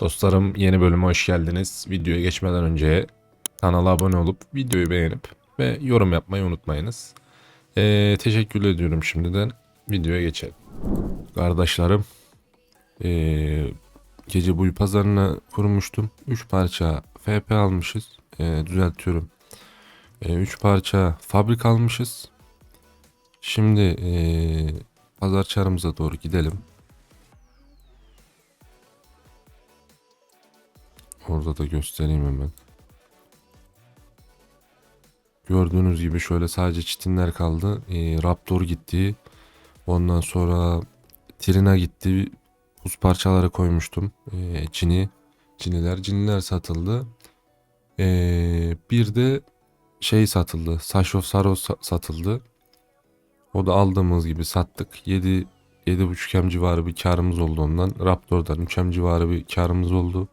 Dostlarım yeni bölüme hoş geldiniz. Videoya geçmeden önce kanala abone olup videoyu beğenip ve yorum yapmayı unutmayınız. Ee, teşekkür ediyorum şimdiden. Videoya geçelim. Kardeşlerim ee, gece buyu pazarına kurmuştum. 3 parça FP almışız. Ee, düzeltiyorum. 3 parça fabrik almışız. Şimdi ee, pazar çarımıza doğru gidelim. Orada da göstereyim hemen. Gördüğünüz gibi şöyle sadece çitinler kaldı. Ee, Raptor gitti. Ondan sonra Trina gitti. Buz parçaları koymuştum. Ee, Cini. Ciniler. Ciniler satıldı. Ee, bir de şey satıldı. Sashov Saros sa- satıldı. O da aldığımız gibi sattık. 7 7.5 M civarı bir karımız oldu ondan. Raptor'dan 3 M civarı bir karımız oldu.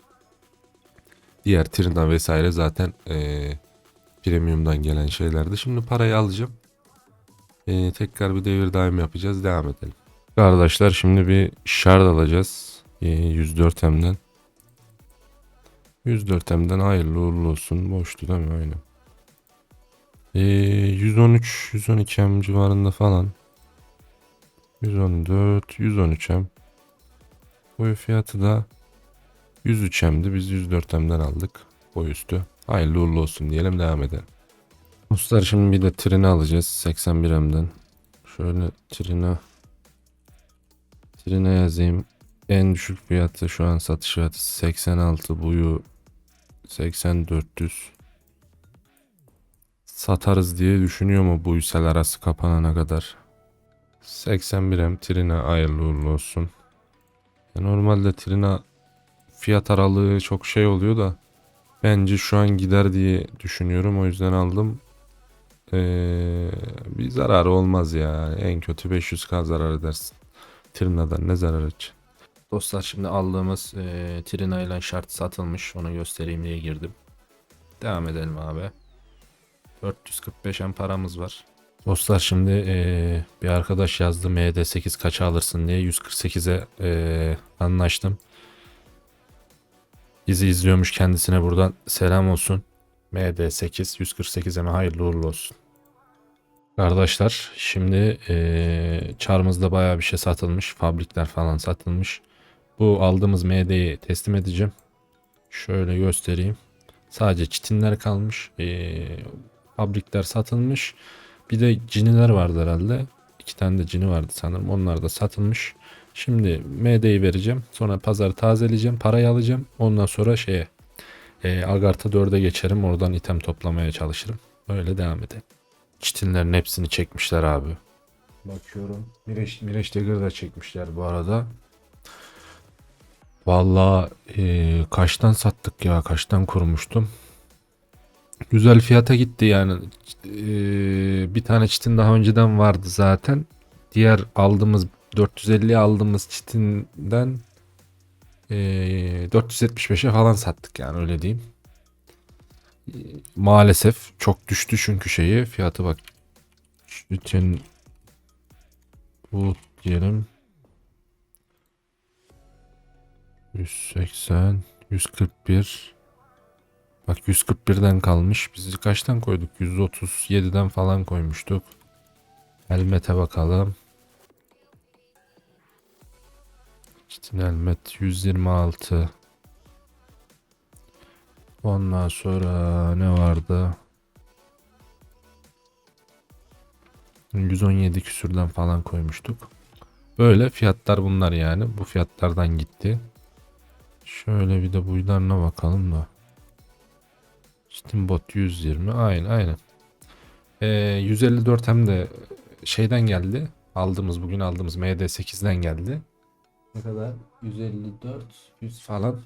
Diğer Trina vesaire zaten eee premium'dan gelen şeylerdi. Şimdi parayı alacağım. Eee, tekrar bir devir daim yapacağız. Devam edelim. Arkadaşlar şimdi bir shard alacağız. Eee, 104 M'den. 104 M'den hayırlı uğurlu olsun. Boştu değil mi? Aynen. Eee 113, 112 M civarında falan. 114, 113 M. Bu fiyatı da 103 M'di. Biz 104 M'den aldık. Boy üstü. Hayırlı uğurlu olsun diyelim devam edelim. Dostlar şimdi bir de treni alacağız 81 M'den. Şöyle trine trine yazayım. En düşük fiyatı şu an satış fiyatı 86 buyu 8400 satarız diye düşünüyor mu bu yüksel arası kapanana kadar. 81 M trine hayırlı uğurlu olsun. Ya normalde trina fiyat aralığı çok şey oluyor da bence şu an gider diye düşünüyorum. O yüzden aldım. Ee, bir zararı olmaz ya. En kötü 500k zarar edersin. Trina'dan ne zarar edeceksin? Dostlar şimdi aldığımız e, Trina ile şart satılmış. Onu göstereyim diye girdim. Devam edelim abi. 445 en paramız var. Dostlar şimdi e, bir arkadaş yazdı MD8 kaça alırsın diye 148'e e, anlaştım. Bizi izliyormuş kendisine buradan selam olsun. MD8 148 eme hayırlı uğurlu olsun. Kardeşler şimdi eee çarmızda bayağı bir şey satılmış. Fabrikler falan satılmış. Bu aldığımız MD'yi teslim edeceğim. Şöyle göstereyim. Sadece çitinler kalmış. Eee, fabrikler satılmış. Bir de ciniler vardı herhalde. İki tane de cini vardı sanırım. Onlar da satılmış. Şimdi MD'yi vereceğim. Sonra pazarı tazeleyeceğim. Parayı alacağım. Ondan sonra şeye e, Agart'a 4'e geçerim. Oradan item toplamaya çalışırım. Öyle devam edelim. Çitinlerin hepsini çekmişler abi. Bakıyorum. Mireç, Mireç Dagger da çekmişler bu arada. Vallahi e, kaçtan sattık ya? Kaçtan kurmuştum? Güzel fiyata gitti yani. E, bir tane çitin daha önceden vardı zaten. Diğer aldığımız 450 aldığımız çitinden e, 475'e falan sattık yani öyle diyeyim. E, maalesef çok düştü çünkü şeyi fiyatı bak. Çitin bu diyelim 180 141 Bak 141'den kalmış. Biz kaçtan koyduk? 137'den falan koymuştuk. Helmete bakalım. Çitin helmet 126. Ondan sonra ne vardı? 117 küsürden falan koymuştuk. Böyle fiyatlar bunlar yani. Bu fiyatlardan gitti. Şöyle bir de buylarına bakalım da. Steamboat 120. Aynen aynen. Ee, 154 hem de şeyden geldi. Aldığımız bugün aldığımız MD8'den geldi. Ne kadar? 154 100 falan.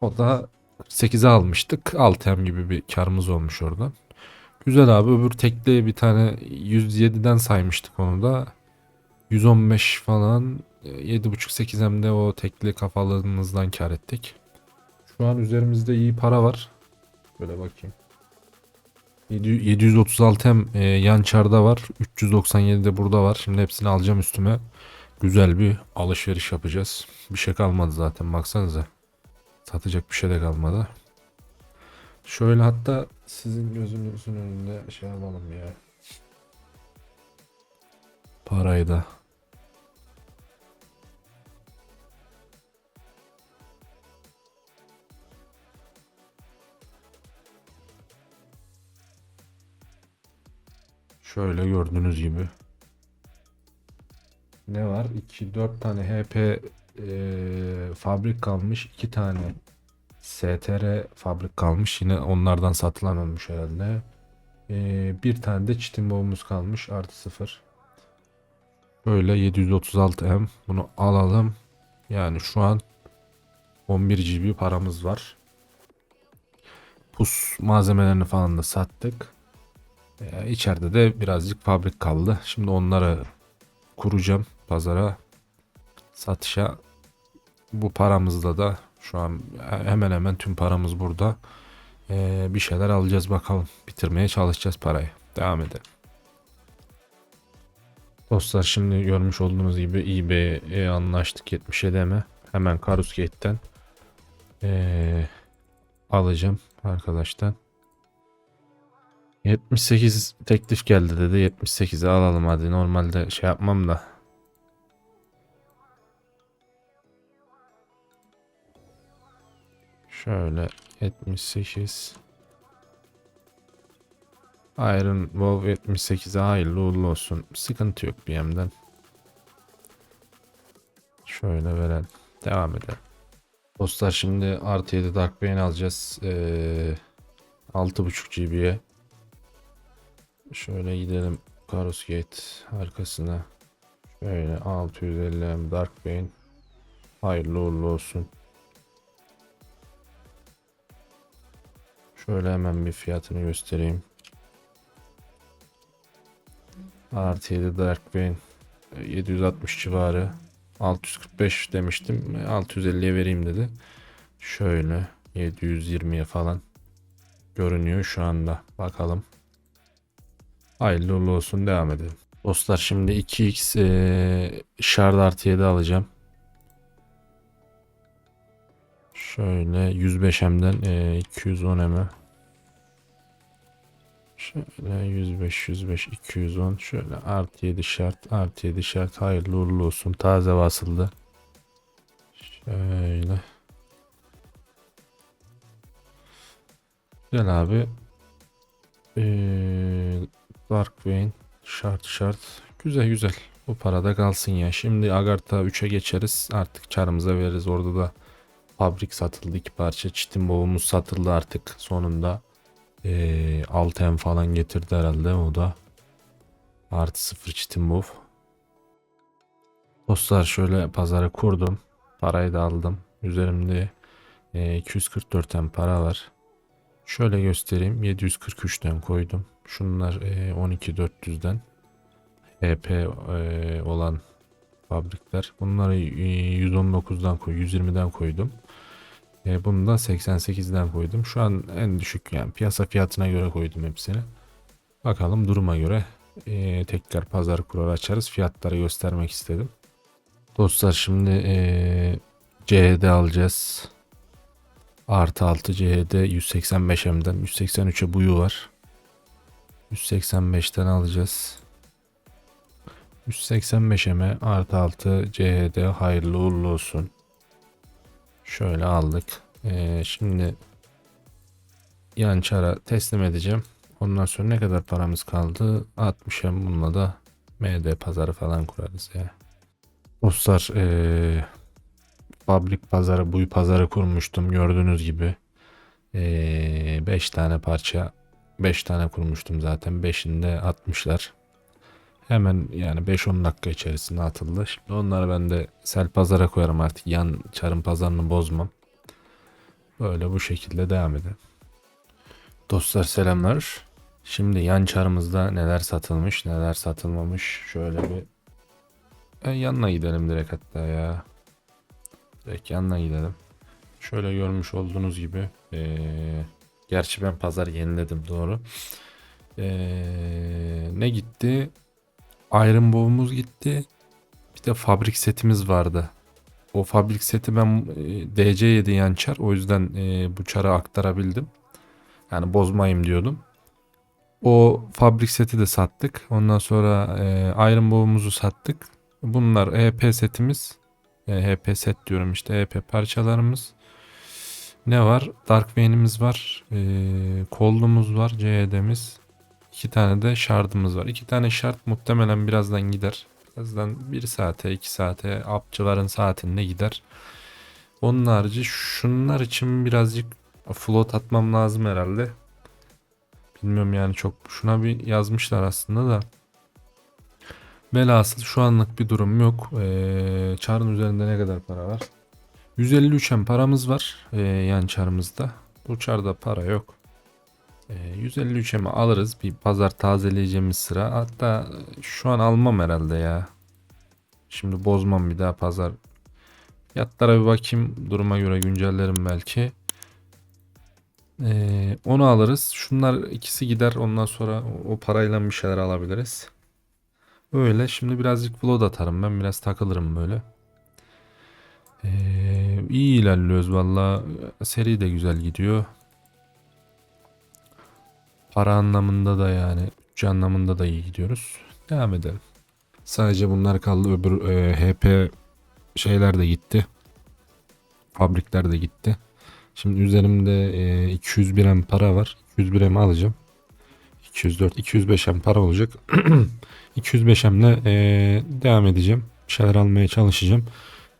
O da 8'e almıştık. 6 hem gibi bir karımız olmuş oradan. Güzel abi. Öbür tekli bir tane 107'den saymıştık onu da. 115 falan 7.5-8 hem de o tekli kafalığımızdan kar ettik. Şu an üzerimizde iyi para var. Böyle bakayım. 700 736 hem e, yan çarda var. 397 de burada var. Şimdi hepsini alacağım üstüme. Güzel bir alışveriş yapacağız. Bir şey kalmadı zaten baksanıza. Satacak bir şey de kalmadı. Şöyle hatta sizin gözünüzün önünde şey alalım ya. Parayı da. Şöyle gördüğünüz gibi. Ne var? 2 4 tane HP eee, fabrik kalmış. 2 tane STR fabrik kalmış. Yine onlardan satılan olmuş herhalde. Eee, bir tane de çitin boğumuz kalmış. Artı 0. Böyle 736M. Bunu alalım. Yani şu an 11 GB paramız var. Pus malzemelerini falan da sattık. Ee, içeride de birazcık fabrik kaldı. Şimdi onları kuracağım pazara satışa. Bu paramızla da şu an hemen hemen tüm paramız burada. Ee, bir şeyler alacağız bakalım. Bitirmeye çalışacağız parayı. Devam edelim. Dostlar şimdi görmüş olduğunuz gibi eBay'e anlaştık 77 mi? Hemen Karusgate'den ee, alacağım arkadaştan. 78 teklif geldi dedi. 78'e alalım hadi. Normalde şey yapmam da. Şöyle 78. Iron Wolf 78'e hayırlı uğurlu olsun. Sıkıntı yok bir yemden. Şöyle verelim. Devam edelim. Dostlar şimdi artı 7 Dark Bane alacağız. Ee, 6.5 GB'ye. Şöyle gidelim Karus Gate arkasına. Şöyle 650 Dark Bane. Hayırlı uğurlu olsun. Şöyle hemen bir fiyatını göstereyim. Artı 7 Dark Bane 760 civarı. 645 demiştim. 650'ye vereyim dedi. Şöyle 720'ye falan görünüyor şu anda. Bakalım. Hayırlı olsun devam edelim. Dostlar şimdi 2x e, şard artı 7 alacağım. Şöyle 105M'den e, 210M'e. Şöyle 105 105 210 şöyle artı 7 şart artı 7 şart hayırlı uğurlu olsun taze basıldı. Şöyle. Güzel abi. Ee, Dark Vein şart şart. Güzel güzel. Bu parada kalsın ya. Şimdi Agartha 3'e geçeriz. Artık karımıza veririz. Orada da fabrik satıldı. iki parça çitin boğumuz satıldı artık sonunda. Ee, 6M falan getirdi herhalde o da. Artı 0 çitin boğ. Dostlar şöyle pazara kurdum. Parayı da aldım. Üzerimde e, 244M para var. Şöyle göstereyim. 743'ten koydum. Şunlar e, 12400'den. HP e, olan fabrikler. Bunları e, 119'dan koy, 120'den koydum. E, bunu da 88'den koydum. Şu an en düşük yani piyasa fiyatına göre koydum hepsini. Bakalım duruma göre e, tekrar pazar kurar açarız. Fiyatları göstermek istedim. Dostlar şimdi e, CD alacağız. Artı 6 CHD 185M'den 183'e buyu var. 185'ten alacağız. 185M'e artı 6 CHD hayırlı uğurlu olsun. Şöyle aldık. Ee, şimdi yan çara teslim edeceğim. Ondan sonra ne kadar paramız kaldı? 60'a bununla da MD pazarı falan kurarız ya. Dostlar ee, fabrik pazarı, buy pazarı kurmuştum gördüğünüz gibi. 5 tane parça 5 tane kurmuştum zaten. 5'ini de atmışlar. Hemen yani 5-10 dakika içerisinde atıldı. Şimdi onları ben de sel pazara koyarım artık. Yan çarın pazarını bozmam. Böyle bu şekilde devam edelim. Dostlar selamlar. Şimdi yan çarımızda neler satılmış neler satılmamış. Şöyle bir e, yanına gidelim direkt hatta ya. Direkt yanına gidelim. Şöyle görmüş olduğunuz gibi. Ee, gerçi ben pazar yeniledim doğru. Ee, ne gitti? Iron Bow'umuz gitti. Bir de fabrik setimiz vardı. o fabrik seti ben e, DC7 yan. O yüzden e, bu çara aktarabildim. Yani bozmayayım diyordum. O fabrik seti de sattık. Ondan sonra e, Iron Bow'umuzu sattık. Bunlar EP setimiz. EP set diyorum işte EP parçalarımız. Ne var? Dark Vein'imiz var. E, Cold'umuz var. CED'miz. İki tane de şardımız var. İki tane şart muhtemelen birazdan gider. Birazdan bir saate, iki saate, apçıların saatinde gider. Onun harici şunlar için birazcık float atmam lazım herhalde. Bilmiyorum yani çok şuna bir yazmışlar aslında da. Velhasıl şu anlık bir durum yok. Ee, çarın üzerinde ne kadar para var? 153 hem paramız var ee, yan çarımızda. Bu çarda para yok. Ee, 153 hem alırız. Bir pazar tazeleyeceğimiz sıra. Hatta şu an almam herhalde ya. Şimdi bozmam bir daha pazar. Fiyatlara bir bakayım. Duruma göre güncellerim belki. Ee, onu alırız. Şunlar ikisi gider. Ondan sonra o, o parayla bir şeyler alabiliriz. Öyle. Şimdi birazcık float atarım. Ben biraz takılırım böyle. Ee, iyi ilerliyoruz valla. Seri de güzel gidiyor. Para anlamında da yani bütçe anlamında da iyi gidiyoruz. Devam edelim. Sadece bunlar kaldı. Öbür e, HP şeyler de gitti. Fabrikler de gitti. Şimdi üzerimde e, 201 em para var. 201 em alacağım. 204, 205 em para olacak. 205 emle e, devam edeceğim. Bir şeyler almaya çalışacağım.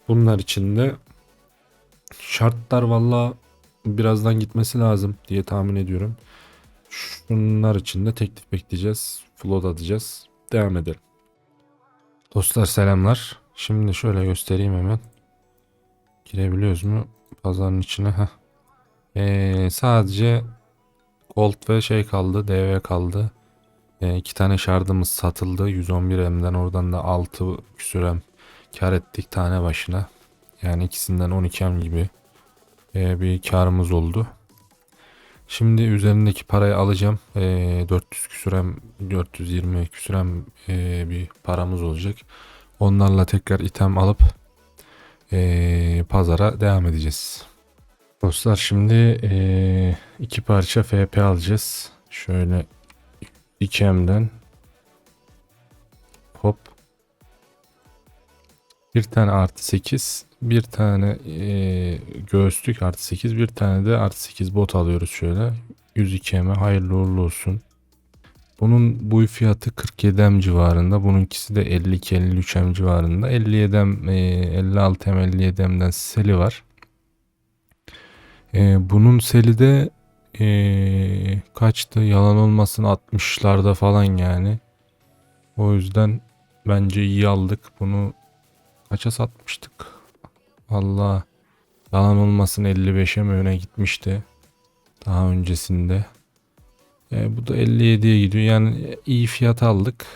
Bunlar için de şartlar valla birazdan gitmesi lazım diye tahmin ediyorum. Şunlar için de teklif bekleyeceğiz. Float atacağız. Devam edelim. Dostlar selamlar. Şimdi şöyle göstereyim hemen. Girebiliyoruz mu? Pazarın içine. Heh. Ee, sadece Gold ve şey kaldı. DV kaldı. Ee, iki tane şardımız satıldı. 111 M'den oradan da 6 küsürem kar ettik tane başına. Yani ikisinden 12 M gibi ee, bir karımız oldu. Şimdi üzerindeki parayı alacağım. Ee, 400 küsürem 420 küsürem ee, bir paramız olacak. Onlarla tekrar item alıp ee, pazara devam edeceğiz. Dostlar şimdi ee, iki parça FP alacağız. Şöyle 2M'den hop bir tane artı 8 bir tane ee, göğüslük artı 8 bir tane de artı 8 bot alıyoruz şöyle 102 M hayırlı uğurlu olsun. Bunun bu fiyatı 47 M civarında. Bununkisi de 52-53 M civarında. 57 M, e, 56 M, 57 M'den seli var. E, bunun seli de e, kaçtı? Yalan olmasın 60'larda falan yani. O yüzden bence iyi aldık. Bunu kaça satmıştık? Allah yalan olmasın 55'e mi öne gitmişti. Daha öncesinde. E, bu da 57'ye gidiyor. Yani iyi fiyat aldık.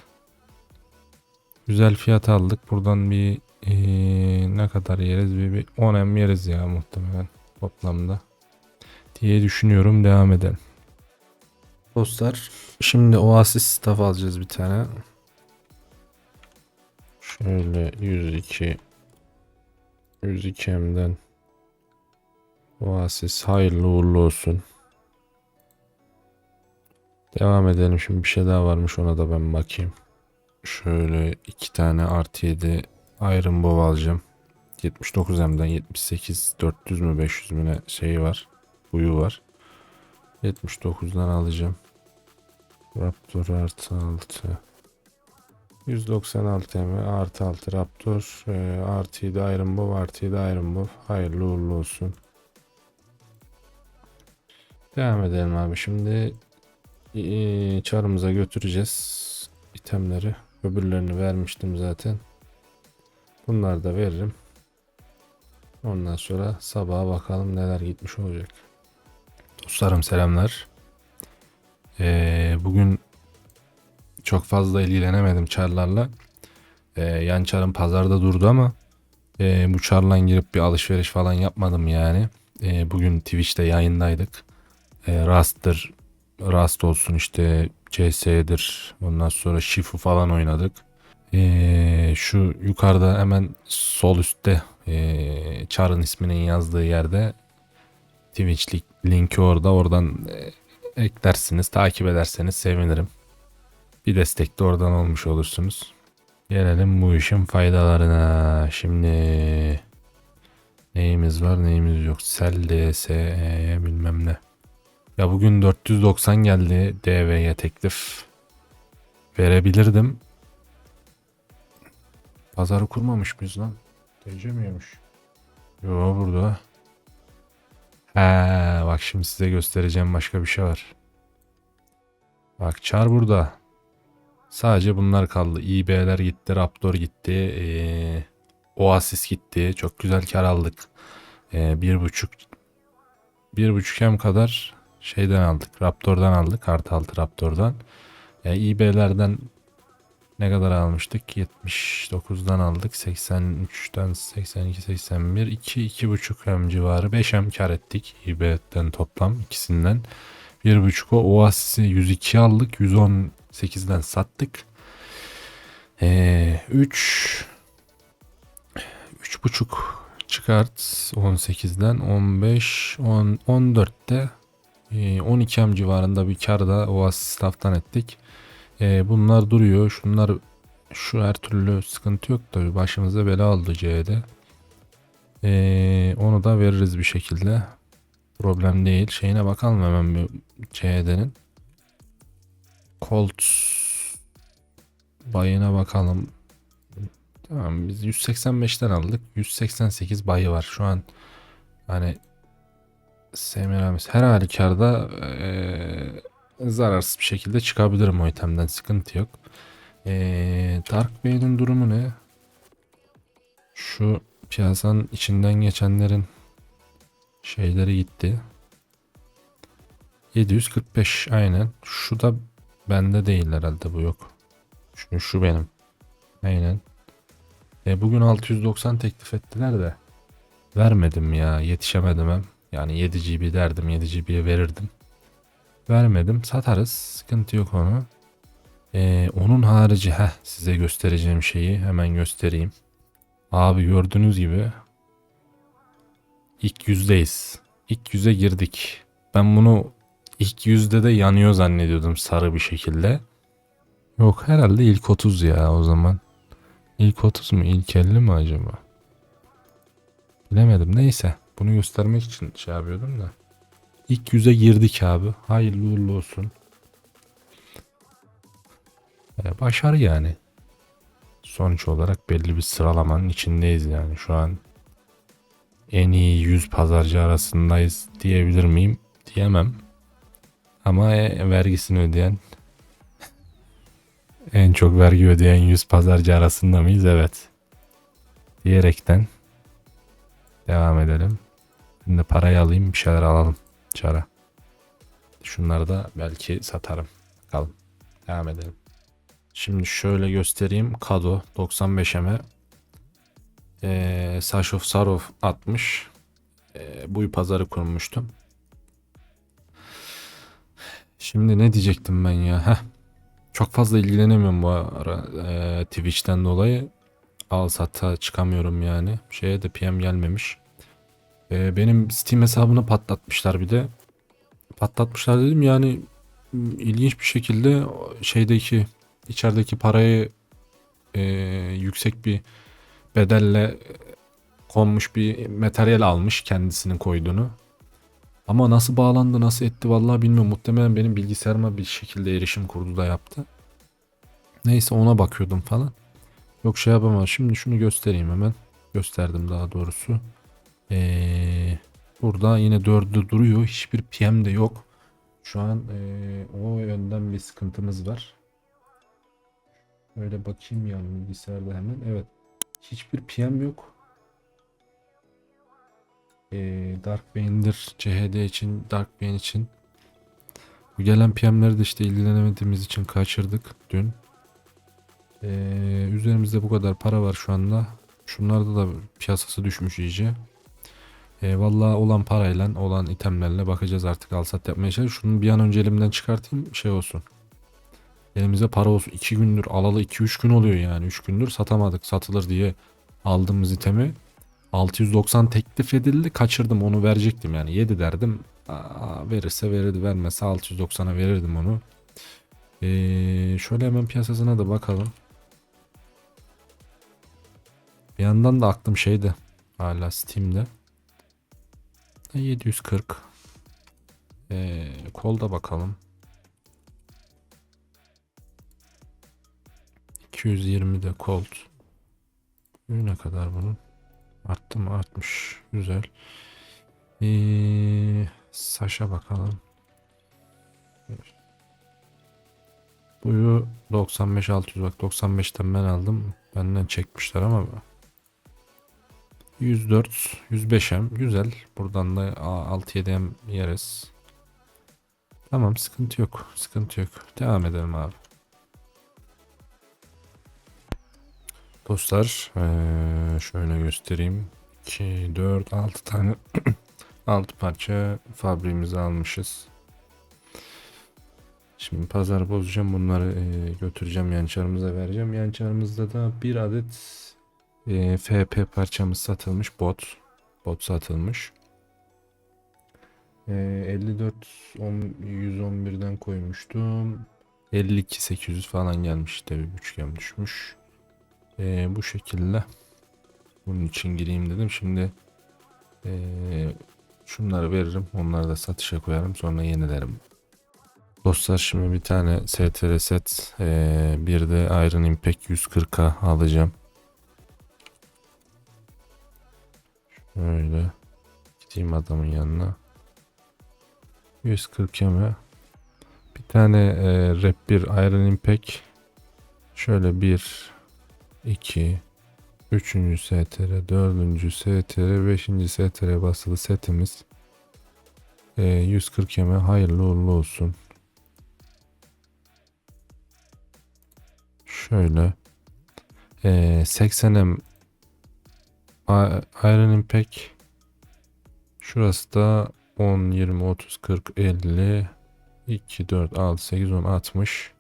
Güzel fiyat aldık. Buradan bir e, ne kadar yeriz? Bir, bir 10 M yeriz ya muhtemelen toplamda. Diye düşünüyorum. Devam edelim. Dostlar şimdi Oasis staff alacağız bir tane. Şöyle 102 102 M'den Oasis hayırlı uğurlu olsun. Devam edelim. Şimdi bir şey daha varmış ona da ben bakayım. Şöyle iki tane artı 7 Iron Bow alacağım. 79 M'den 78 400 mü 500 mü ne şeyi var. Huyu var. 79'dan alacağım. Raptor artı 6. 196 M artı 6 Raptor e, artı 7 Iron Bow artı 7 Iron Bow. Hayırlı uğurlu olsun. Devam edelim abi. Şimdi ee, çarımıza götüreceğiz itemleri. Öbürlerini vermiştim zaten. Bunları da veririm. Ondan sonra sabaha bakalım neler gitmiş olacak. Dostlarım selamlar. Ee, bugün çok fazla ilgilenemedim çarlarla. Ee, yan çarım pazarda durdu ama e, bu çarla girip bir alışveriş falan yapmadım yani. E, bugün Twitch'te yayındaydık. E, Rust'tır, Rust olsun işte CS'dir. Ondan sonra Shifu falan oynadık. Ee, şu yukarıda hemen sol üstte Ee, Char'ın isminin yazdığı yerde Twitch link- linki orada. Oradan e, eklersiniz. Takip ederseniz sevinirim. Bir destek de oradan olmuş olursunuz. Gelelim bu işin faydalarına. Şimdi neyimiz var neyimiz yok. Sel DSE bilmem ne. Ya bugün 490 geldi DV'ye teklif. Verebilirdim. Pazarı kurmamış mıyız lan? DC miymiş? Yo burada. He bak şimdi size göstereceğim başka bir şey var. Bak Char burada. Sadece bunlar kaldı. İB'ler gitti, Raptor gitti, ee, Oasis gitti. Çok güzel kar aldık. Ee, bir buçuk bir buçuk hem kadar şeyden aldık. Raptor'dan aldık. Artı altı Raptor'dan. E, İB'lerden ne kadar almıştık? 79'dan aldık. 83'ten 82, 81, 2, 2,5 hem civarı. 5 hem kar ettik. İB'den toplam ikisinden. 1,5 o Oasis'i 102 aldık. 118'den sattık. Ee, 3 3,5 çıkart 18'den 15 10 14'te e, 12 hem civarında bir kar da Oasis staff'tan ettik. E, bunlar duruyor. Şunlar şu her türlü sıkıntı yok da başımıza bela oldu C'de. E, onu da veririz bir şekilde. Problem değil. Şeyine bakalım hemen bir C'de'nin. Colt bayına bakalım. Tamam biz 185'ten aldık. 188 bayı var şu an. Hani Semiramis her halükarda eee zararsız bir şekilde çıkabilirim o itemden sıkıntı yok. Eee Dark Bey'in durumu ne? Şu piyasanın içinden geçenlerin şeyleri gitti. 745 aynen. Şu da bende değil herhalde bu yok. Şu, şu benim. Aynen. E, bugün 690 teklif ettiler de vermedim ya yetişemedim hem. Yani 7 GB derdim 7 GB'ye verirdim. Vermedim satarız sıkıntı yok onu. E, onun harici heh, size göstereceğim şeyi hemen göstereyim. Abi gördüğünüz gibi ilk yüzdeyiz. İlk yüze girdik. Ben bunu ilk yüzde de yanıyor zannediyordum sarı bir şekilde. Yok herhalde ilk 30 ya o zaman. İlk 30 mu? İlk 50 mi acaba? Bilemedim. Neyse. Bunu göstermek için şey yapıyordum da. İlk yüze girdik abi. Hayırlı uğurlu olsun. Ee, başarı yani. Sonuç olarak belli bir sıralamanın içindeyiz yani. Şu an en iyi 100 pazarcı arasındayız diyebilir miyim? Diyemem. Ama e, vergisini ödeyen en çok vergi ödeyen 100 pazarcı arasında mıyız? Evet. Diyerekten devam edelim. Şimdi parayı alayım bir şeyler alalım. Çara. Şunları da belki satarım. Bakalım. Devam edelim. Şimdi şöyle göstereyim. Kado 95'eme. Ee, Sashov Sarov 60. Ee, bu pazarı kurmuştum. Şimdi ne diyecektim ben ya? Heh. Çok fazla ilgilenemiyorum bu ara e, Twitch'ten dolayı. Al sata çıkamıyorum yani. Şeye de PM gelmemiş. E, benim Steam hesabını patlatmışlar bir de. Patlatmışlar dedim yani ilginç bir şekilde şeydeki içerideki parayı e, yüksek bir bedelle konmuş bir materyal almış kendisinin koyduğunu. Ama nasıl bağlandı nasıl etti vallahi bilmiyorum. Muhtemelen benim bilgisayarıma bir şekilde erişim kurdu da yaptı. Neyse ona bakıyordum falan. Yok şey yapamam. Şimdi şunu göstereyim hemen. Gösterdim daha doğrusu. Ee, burada yine 4'ü duruyor. Hiçbir PM de yok. Şu an ee, o yönden bir sıkıntımız var. Öyle bakayım yani bilgisayarda hemen. Evet. Hiçbir PM yok. Ee, Dark Bey'indir CHD için, Dark Bey'in için. Bu gelen PM'leri de işte ilgilenemediğimiz için kaçırdık dün. Ee, üzerimizde bu kadar para var şu anda. Şunlarda da piyasası düşmüş iyice. Ee, vallahi olan parayla, olan itemlerle bakacağız artık alsat yapmaya çalışıyoruz. Şunu bir an önce elimden çıkartayım şey olsun. Elimize para olsun. 2 gündür alalı 2-3 gün oluyor yani. 3 gündür satamadık satılır diye aldığımız itemi. 690 teklif edildi. Kaçırdım onu verecektim yani. 7 derdim. Verirse verirdi. Vermezse 690'a verirdim onu. Ee, şöyle hemen piyasasına da bakalım. Bir yandan da aklım şeyde. Hala Steam'de. 740. Ee, kolda bakalım. 220 de Colt. Ne kadar bunun? Arttı mı? Artmış. Güzel. Ee, Saş'a bakalım. Buyu 95 600 bak 95'ten ben aldım. Benden çekmişler ama 104 105'em güzel. Buradan da 6-7'em yeriz. Tamam sıkıntı yok. Sıkıntı yok. Devam edelim abi. Dostlar şöyle göstereyim. 2, 4, 6 tane 6 parça fabriğimizi almışız. Şimdi pazar bozacağım bunları götüreceğim yançarımıza vereceğim. Yançarımızda da bir adet FP parçamız satılmış bot. Bot satılmış. Eee, 54 10, 111'den koymuştum. 52 800 falan gelmiş işte bir üçgen düşmüş. Ee, bu şekilde bunun için gireyim dedim. Şimdi ee, şunları veririm. Onları da satışa koyarım. Sonra yenilerim. Dostlar şimdi bir tane STR set ee, bir de Iron Impact 140'a alacağım. Şöyle gideyim adamın yanına. 140 yeme. Bir tane ee, rap bir Iron Impact. Şöyle bir 2 3. STR, 4. STR, 5. STR basılı setimiz. Ee, 140 yeme hayırlı uğurlu olsun. Şöyle. Ee, 80M A- Iron Impact. Şurası da 10, 20, 30, 40, 50, 2, 4, 6, 8, 10, 60.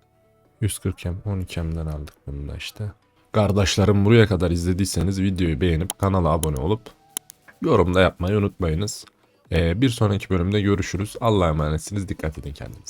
140 M, 12 M'den aldık bunu da işte. Kardeşlerim buraya kadar izlediyseniz videoyu beğenip kanala abone olup yorum da yapmayı unutmayınız. Ee, bir sonraki bölümde görüşürüz. Allah'a emanetsiniz. Dikkat edin kendinize.